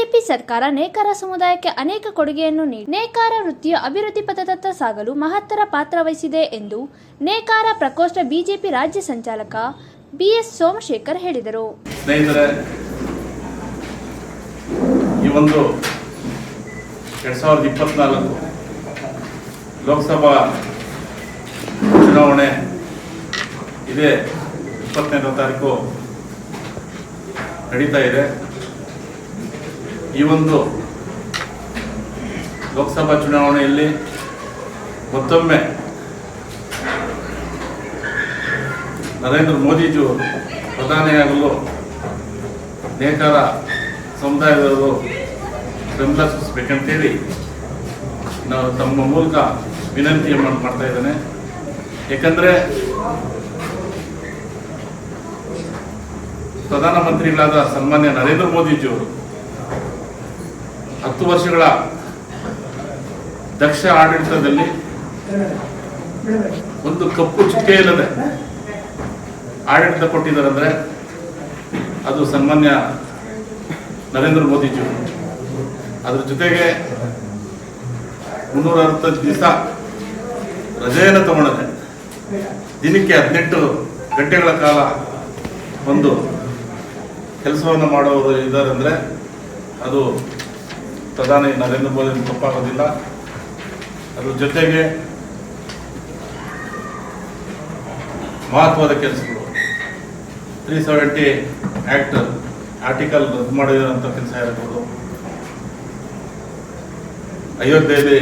BJP ಸರ್ಕಾರ ನೇಕಾರ ಸಮುದಾಯಕ್ಕೆ ಅನೇಕ ಕೊಡುಗೆಯನ್ನು ನೀಡಿ, ನೇಕಾರ ವೃತ್ತಿಯ ಅಭಿವೃದ್ಧಿ ಪಥದತ್ತ ಸಾಗಲು ಮಹತ್ತರ ಪಾತ್ರ ವಹಿಸಿದೆ ಎಂದು ನೇಕಾರ ಪ್ರಕೋಷ್ಠ ಬಿಜೆಪಿ ರಾಜ್ಯ ಸಂಚಾಲಕ ಬಿಎಸ್ ಸೋಮಶೇಖರ್ ಹೇಳಿದರು. ಸ್ನೇಹಿತರೆ, ಈ ಲೋಕಸಭಾ ಚುನಾವಣೆ ಇದೆ ತಾರೀಕು ನಡೀತಾ ಇದೆ. ಈ ಒಂದು ಲೋಕಸಭಾ ಚುನಾವಣೆಯಲ್ಲಿ ಮತ್ತೊಮ್ಮೆ ನರೇಂದ್ರ ಮೋದಿಜಿಯವರು ಪ್ರಧಾನಿಯಾಗಲು ನೇಕಾರ ಸಮುದಾಯದವರು ಬೆಂಬಲ ಸೂಚಿಸಬೇಕಂತೇಳಿ ನಾವು ತಮ್ಮ ಮೂಲಕ ವಿನಂತಿ ಮಾಡ್ತಾ ಇದ್ದೇನೆ. ಯಾಕಂದ್ರೆ ಪ್ರಧಾನಮಂತ್ರಿಗಳಾದ ಸನ್ಮಾನ್ಯ ನರೇಂದ್ರ ಮೋದಿಜಿಯವರು ಹತ್ತು ವರ್ಷಗಳ ದಕ್ಷ ಆಡಳಿತದಲ್ಲಿ ಒಂದು ಕಪ್ಪು ಚುಕ್ಕೆ ಇಲ್ಲದೆ ಆಡಳಿತ ಕೊಟ್ಟಿದ್ದಾರಂದ್ರೆ ಅದು ಸನ್ಮಾನ್ಯ ನರೇಂದ್ರ ಮೋದಿಜಿ. ಅದ್ರ ಜೊತೆಗೆ ಮುನ್ನೂರ ಅರವತ್ತೈದು ದಿವಸ ರಜೆಯನ್ನು ತಗೊಳ್ಳದೆ ದಿನಕ್ಕೆ ಹದಿನೆಂಟು ಗಂಟೆಗಳ ಕಾಲ ಒಂದು ಕೆಲಸವನ್ನು ಮಾಡೋರು ಇದ್ದಾರೆ ಅಂದರೆ ಅದು ಪ್ರಧಾನಿ ನರೇಂದ್ರ ಮೋದಿ ತಪ್ಪಾಗೋದಿಲ್ಲ. ಅದ್ರ ಜೊತೆಗೆ ಮಹತ್ವದ ಕೆಲಸಗಳು. ತ್ರೀ ಸೆವೆಂಟಿ ಆ್ಯಕ್ಟ್ ಆರ್ಟಿಕಲ್ ರದ್ದು ಮಾಡಿದಂಥ ಕೆಲಸ ಇರ್ಬೋದು ಅಯೋಧ್ಯೆಯಲ್ಲಿ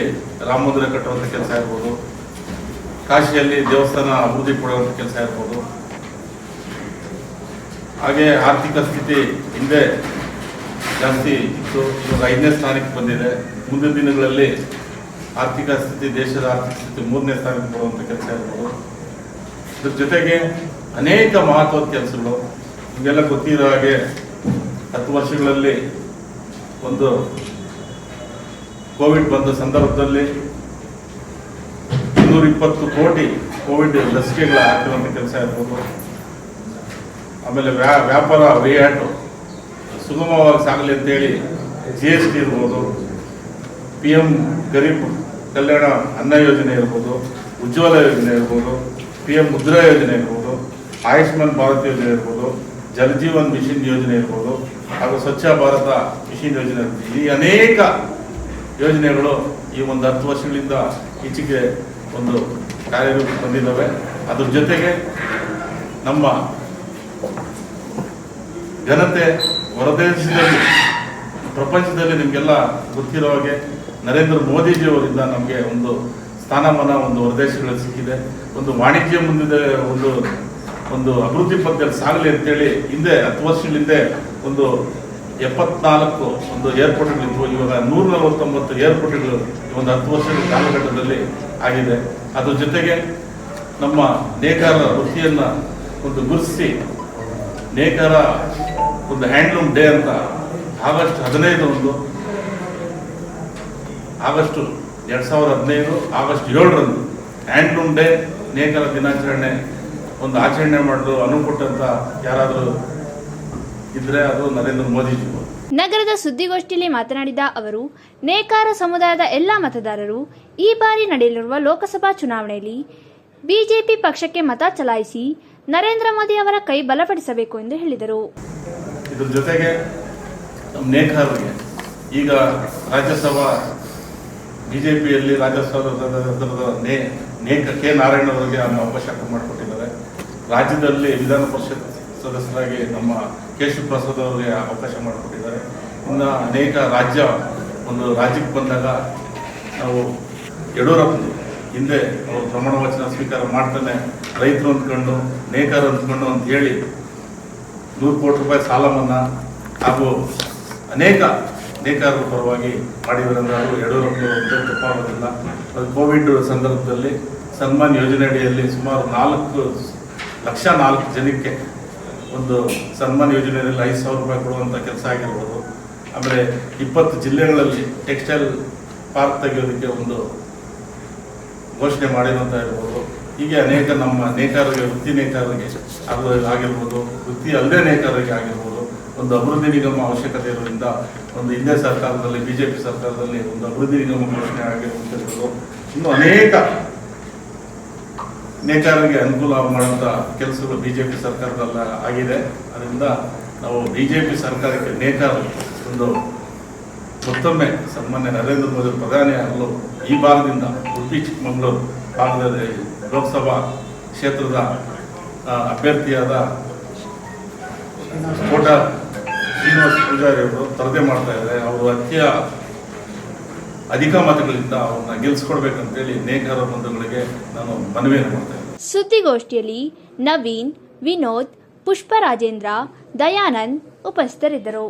ರಾಮ ಮಂದಿರ ಕಟ್ಟುವಂಥ ಕೆಲಸ ಇರ್ಬೋದು ಕಾಶಿಯಲ್ಲಿ ದೇವಸ್ಥಾನ ಅಭಿವೃದ್ಧಿ ಕೊಡುವಂಥ ಕೆಲಸ ಇರ್ಬೋದು ಹಾಗೆ ಆರ್ಥಿಕ ಸ್ಥಿತಿ ಹಿಂದೆ ಜಾಸ್ತಿ ಇತ್ತು. ಇವಾಗ ಐದನೇ ಸ್ಥಾನಕ್ಕೆ ಬಂದಿದೆ. ಮುಂದಿನ ದಿನಗಳಲ್ಲಿ ಆರ್ಥಿಕ ಸ್ಥಿತಿ, ದೇಶದ ಆರ್ಥಿಕ ಸ್ಥಿತಿ ಮೂರನೇ ಸ್ಥಾನಕ್ಕೆ ಬರುವಂಥ ಕೆಲಸ ಇರ್ಬೋದು. ಇದ್ರ ಜೊತೆಗೆ ಅನೇಕ ಮಹತ್ವದ ಕೆಲಸಗಳು. ನಿಮಗೆಲ್ಲ ಗೊತ್ತಿರೋ ಹಾಗೆ ಹತ್ತು ವರ್ಷಗಳಲ್ಲಿ ಒಂದು ಕೋವಿಡ್ ಬಂದ ಸಂದರ್ಭದಲ್ಲಿ ಇನ್ನೂರ ಇಪ್ಪತ್ತು ಕೋಟಿ ಕೋವಿಡ್ ಲಸಿಕೆಗಳ ಹಾಕಿರುವಂಥ ಕೆಲಸ ಇರ್ಬೋದು. ಆಮೇಲೆ ವ್ಯಾ, ವ್ಯಾಪಾರ ವಹಿವಾಟು ಸುಗಮವಾಗಿ ಸಾಗಲಿ ಅಂತೇಳಿ ಜಿ ಎಸ್ ಟಿ ಇರ್ಬೋದು ಪಿ ಎಂ ಗರೀಬ್ ಕಲ್ಯಾಣ ಅನ್ನ ಯೋಜನೆ ಇರ್ಬೋದು, ಉಜ್ವಲ ಯೋಜನೆ ಇರ್ಬೋದು ಪಿ ಎಂ ಮುದ್ರಾ ಯೋಜನೆ ಇರ್ಬೋದು, ಆಯುಷ್ಮಾನ್ ಭಾರತ್ ಯೋಜನೆ ಇರ್ಬೋದು, ಜಲ ಜೀವನ್ ಮಿಷನ್ ಯೋಜನೆ ಇರ್ಬೋದು, ಹಾಗೂ ಸ್ವಚ್ಛ ಭಾರತ ಮಿಷನ್ ಯೋಜನೆ ಇರ್ಬೋದು. ಈ ಅನೇಕ ಯೋಜನೆಗಳು ಈ ಒಂದು ಹತ್ತು ವರ್ಷಗಳಿಂದ ಈಚೆಗೆ ಒಂದು ಕಾರ್ಯರೂಪ ಬಂದಿದ್ದಾವೆ. ಅದ್ರ ಜೊತೆಗೆ ನಮ್ಮ ಘನತೆ ಹೊರದೇಶದಲ್ಲಿ ಪ್ರಪಂಚದಲ್ಲಿ ನಿಮಗೆಲ್ಲ ಗೊತ್ತಿರೋ ಹಾಗೆ ನರೇಂದ್ರ ಮೋದಿಜಿಯವರಿಂದ ನಮಗೆ ಒಂದು ಸ್ಥಾನಮಾನ, ಒಂದು ಹೊರದೇಶಗಳಲ್ಲಿ ಸಿಕ್ಕಿದೆ. ಒಂದು ವಾಣಿಜ್ಯ ಮುಂದಿದೆ, ಒಂದು ಒಂದು ಅಭಿವೃದ್ಧಿ ಪಥದಲ್ಲಿ ಸಾಗಲಿ ಅಂತೇಳಿ ಹಿಂದೆ, ಹತ್ತು ವರ್ಷಗಳ ಹಿಂದೆ ಒಂದು ಎಪ್ಪತ್ನಾಲ್ಕು ಒಂದು ಏರ್ಪೋರ್ಟ್ಗಳಿದ್ವು. ಇವಾಗ ನೂರ ನಲವತ್ತೊಂಬತ್ತು ಏರ್ಪೋರ್ಟ್ಗಳು ಒಂದು ಹತ್ತು ವರ್ಷದ ಕಾಲಘಟ್ಟದಲ್ಲಿ ಆಗಿದೆ. ಅದ್ರ ಜೊತೆಗೆ ನಮ್ಮ ನೇಕಾರ ವೃತ್ತಿಯನ್ನು ಒಂದು ಗುರುತಿಸಿ, ನೇಕಾರ ಒಂದು ಹ್ಯಾಂಡ್ಲೂಮ್ ಡೇ ಅಂತ ಆಗಸ್ಟ್ ಹದಿನೈದು ಒಂದು, ಆಗಸ್ಟ್ ಎರಡ್ ಸಾವಿರದ ಹದಿನೈದು, ಆಗಸ್ಟ್ ಏಳರಂದು ಹ್ಯಾಂಡ್ಲೂಮ್ ಡೇ ನೇಕಾರ ದಿನಾಚರಣೆ ಒಂದು ಆಚರಣೆ ಮಾಡಲು ಅನುಕೊಟ್ಟಂತ ಯಾರಾದರೂ ಇದ್ರೆ ಅದು ನರೇಂದ್ರ ಮೋದಿಜಿ. ನಗರದ ಸುದ್ದಿಗೋಷ್ಠಿಯಲ್ಲಿ ಮಾತನಾಡಿದ ಅವರು, ನೇಕಾರ ಸಮುದಾಯದ ಎಲ್ಲ ಮತದಾರರು ಈ ಬಾರಿ ನಡೆಯಲಿರುವ ಲೋಕಸಭಾ ಚುನಾವಣೆಯಲ್ಲಿ ಬಿಜೆಪಿ ಪಕ್ಷಕ್ಕೆ ಮತ ಚಲಾಯಿಸಿ ನರೇಂದ್ರ ಮೋದಿ ಅವರ ಕೈ ಬಲಪಡಿಸಬೇಕು ಎಂದು ಹೇಳಿದರು ಇದ್ರ ಜೊತೆಗೆ ನಮ್ಮ ನೇಕಾರರಿಗೆ ಈಗ ರಾಜ್ಯಸಭಾ, ಬಿಜೆಪಿಯಲ್ಲಿ ರಾಜ್ಯಸಭಾ ನೇ, ನೇಕ ಕೆ ನಾರಾಯಣ ಅವರಿಗೆ ಅನ್ನು ಅವಕಾಶ ಮಾಡಿಕೊಟ್ಟಿದ್ದಾರೆ. ರಾಜ್ಯದಲ್ಲಿ ವಿಧಾನ ಪರಿಷತ್ ಸದಸ್ಯರಾಗಿ ನಮ್ಮ ಕೆ ಶಿವಪ್ರಸಾದ್ ಅವರಿಗೆ ಅವಕಾಶ ಮಾಡಿಕೊಟ್ಟಿದ್ದಾರೆ. ಇನ್ನು ಅನೇಕ ರಾಜ್ಯ, ಒಂದು ರಾಜ್ಯಕ್ಕೆ ಬಂದಾಗ ನಾವು ಯಡಿಯೂರಪ್ಪ ಹಿಂದೆ ಅವರು ಪ್ರಮಾಣ ವಚನ ಸ್ವೀಕಾರ ಮಾಡ್ತಾನೆ, ರೈತರು ಅಂದ್ಕೊಂಡು, ನೇಕಾರ ಅಂದ್ಕೊಂಡು ಅಂತ ಹೇಳಿ ನೂರು ಕೋಟಿ ರೂಪಾಯಿ ಸಾಲ ಮನ್ನಾ ಹಾಗೂ ಅನೇಕ ನೇಕಾರರ ಪರವಾಗಿ ಮಾಡಿದ್ರಿಂದ ಅದು ಯಡಿಯೂರಪ್ಪನವರು ತಪ್ಪಾಗೋದಿಲ್ಲ. ಅದು ಕೋವಿಡ್ ಸಂದರ್ಭದಲ್ಲಿ ಸನ್ಮಾನ್ ಯೋಜನೆ ಅಡಿಯಲ್ಲಿ ಸುಮಾರು ನಾಲ್ಕು ಲಕ್ಷ ನಾಲ್ಕು ಜನಕ್ಕೆ ಒಂದು ಸನ್ಮಾನ್ ಯೋಜನೆಯಲ್ಲಿ ಐದು ಸಾವಿರ ರೂಪಾಯಿ ಕೊಡುವಂಥ ಕೆಲಸ ಆಗಿರ್ಬೋದು. ಆಮೇಲೆ ಇಪ್ಪತ್ತು ಜಿಲ್ಲೆಗಳಲ್ಲಿ ಟೆಕ್ಸ್ಟೈಲ್ ಪಾರ್ಕ್ ತೆಗೆಯೋದಕ್ಕೆ ಒಂದು ಘೋಷಣೆ ಮಾಡಿರುವಂಥ ಇರ್ಬೋದು. ಹೀಗೆ ಅನೇಕ ನಮ್ಮ ನೇಕಾರರಿಗೆ ವೃತ್ತಿ ನೇಕಾರರಿಗೆ ಅದು ಆಗಿರ್ಬೋದು, ವೃತ್ತಿ ಅಲ್ಲದೆ ನೇಕಾರರಿಗೆ ಆಗಿರ್ಬೋದು, ಒಂದು ಅಭಿವೃದ್ಧಿ ನಿಗಮ ಅವಶ್ಯಕತೆ ಇರೋದ್ರಿಂದ ಒಂದು ಹಿಂದೆ ಸರ್ಕಾರದಲ್ಲಿ ಬಿ ಜೆ ಪಿ ಸರ್ಕಾರದಲ್ಲಿ ಒಂದು ಅಭಿವೃದ್ಧಿ ನಿಗಮ ಘೋಷಣೆ ಆಗಿರುವಂಥದ್ದು ಇನ್ನು ಅನೇಕ ನೇಕಾರರಿಗೆ ಅನುಕೂಲ ಮಾಡುವಂಥ ಕೆಲಸಗಳು ಬಿ ಜೆ ಪಿ ಸರ್ಕಾರದಲ್ಲ ಆಗಿದೆ. ಅದರಿಂದ ನಾವು ಬಿ ಜೆ ಪಿ ಸರ್ಕಾರಕ್ಕೆ ನೇಕಾರರು ಒಂದು ಮತ್ತೊಮ್ಮೆ ಸನ್ಮಾನ್ಯ ನರೇಂದ್ರ ಮೋದಿ ಪ್ರಧಾನಿ ಆಗಲು ಈ ಭಾಗದಿಂದ ಉಡುಪಿ, ಚಿಕ್ಕಮಗಳೂರು ಭಾಗದ ಲೋಕಸಭಾ ಕ್ಷೇತ್ರದ ಅಭ್ಯರ್ಥಿಯಾದ ಕೋಟ ಶ್ರೀನಿವಾಸ ಪೂಜಾರಿ ಅವರು ಸ್ಪರ್ಧೆ ಮಾಡ್ತಾ ಇದ್ದಾರೆ. ಅವರು ಅತ್ಯ ಅಧಿಕ ಮತಗಳಿಂದ ಅವ್ರನ್ನ ಗೆಲ್ಸ್ಕೊಡ್ಬೇಕಂತೇಳಿ ನೇಕಾರ ಬಂಧುಗಳಿಗೆ ನಾನು ಮನವಿಯನ್ನು ಮಾಡ್ತಾ ಇದ್ದೀನಿ. ಸುದ್ದಿಗೋಷ್ಠಿಯಲ್ಲಿ ನವೀನ್, ವಿನೋದ್, ಪುಷ್ಪರಾಜೇಂದ್ರ, ದಯಾನಂದ್ ಉಪಸ್ಥಿತರಿದ್ದರು.